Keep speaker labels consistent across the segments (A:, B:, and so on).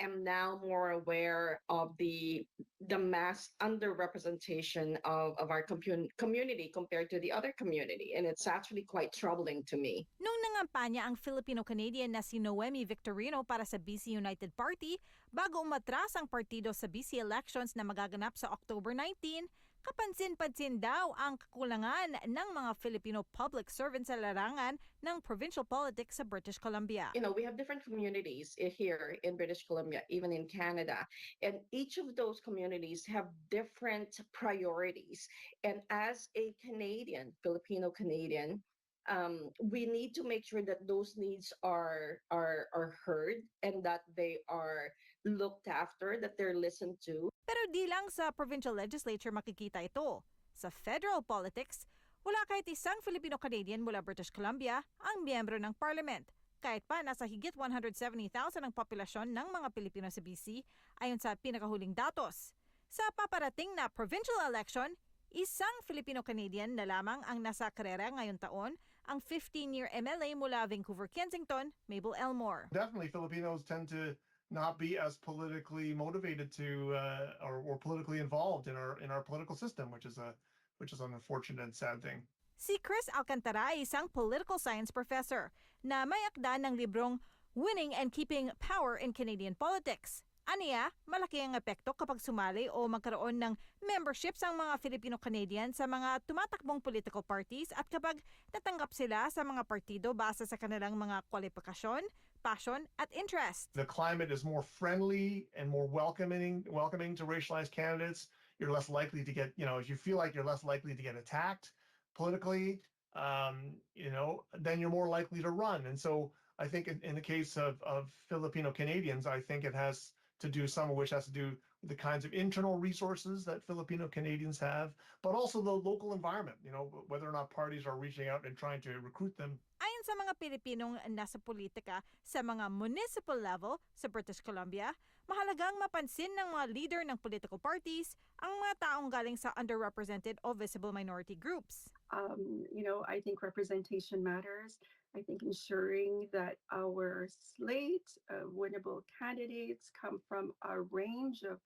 A: am now more aware of the the mass underrepresentation of, of our commun- community compared to the other community. And it's actually quite troubling to me.
B: Nung nangampanya ang Filipino-Canadian na si Noemi Victorino para sa BC United Party, bago umatras ang partido sa BC elections na magaganap sa October 19, kapansin-pansin daw ang kakulangan ng mga Filipino public servants sa larangan ng provincial politics sa British Columbia.
A: You know, we have different communities here in British Columbia, even in Canada. And each of those communities have different priorities. And as a Canadian, Filipino Canadian, um, we need to make sure that those needs are are are heard and that they are looked after, that they're listened to.
B: Pero di lang sa provincial legislature makikita ito. Sa federal politics, wala kahit isang Filipino-Canadian mula British Columbia ang miyembro ng parliament. Kahit pa nasa higit 170,000 ang populasyon ng mga Pilipino sa BC ayon sa pinakahuling datos. Sa paparating na provincial election, isang Filipino-Canadian na lamang ang nasa karera ngayon taon, ang 15-year MLA mula Vancouver, Kensington, Mabel Elmore.
C: definitely Filipinos tend to not be as politically motivated to uh, or, or politically involved in our in our political system, which is a which is an unfortunate and sad thing.
B: Si Chris Alcantara ay isang political science professor na may akda ng librong Winning and Keeping Power in Canadian Politics. Aniya, malaki ang epekto kapag sumali o magkaroon ng memberships ang mga Filipino-Canadian sa mga tumatakbong political parties at kapag natanggap sila sa mga partido base sa kanilang mga kwalifikasyon, passion at interest.
C: The climate is more friendly and more welcoming welcoming to racialized candidates. You're less likely to get you know if you feel like you're less likely to get attacked politically, um, you know, then you're more likely to run. And so I think in, in the case of of Filipino Canadians, I think it has to do some of which has to do with the kinds of internal resources that Filipino Canadians have, but also the local environment, you know, whether or not parties are reaching out and trying to recruit them.
B: Ayon sa mga Pilipinong nasa politika sa mga municipal level sa British Columbia, mahalagang mapansin ng mga leader ng political parties ang mga taong galing sa underrepresented o visible minority groups.
D: um, you know, I think representation matters. I think ensuring that our slate of winnable candidates come from a range of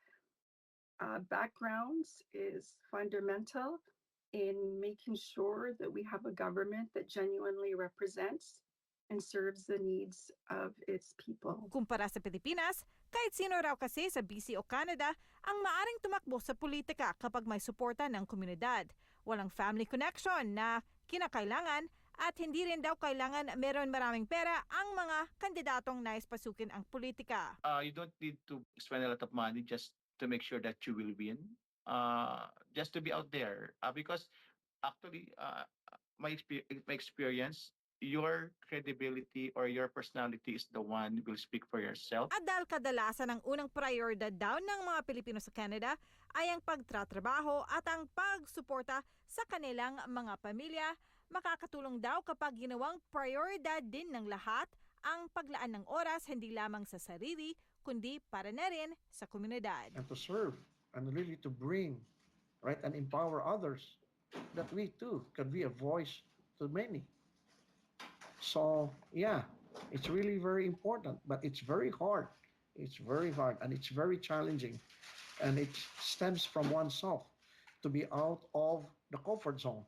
D: uh, backgrounds is fundamental in making sure that we have a government that genuinely represents and serves the needs of its people.
B: Kumpara sa Pilipinas, kahit sino raw kasi sa BC o Canada ang maaring tumakbo sa politika kapag may suporta ng komunidad. Walang family connection na kinakailangan at hindi rin daw kailangan meron maraming pera ang mga kandidatong nais pasukin ang politika.
E: uh, you don't need to spend a lot of money just to make sure that you will win. Uh, just to be out there, uh, because actually, uh, my my experience, your credibility or your personality is the one who will speak for yourself.
B: At dahil kadalasan ang unang prioridad daw ng mga Pilipino sa Canada ay ang pagtratrabaho at ang pagsuporta sa kanilang mga pamilya, makakatulong daw kapag ginawang prioridad din ng lahat ang paglaan ng oras hindi lamang sa sarili, kundi para na rin sa komunidad.
F: and to serve and really to bring right and empower others that we too could be a voice to many. So yeah it's really very important but it's very hard. It's very hard and it's very challenging. And it stems from oneself to be out of the comfort zone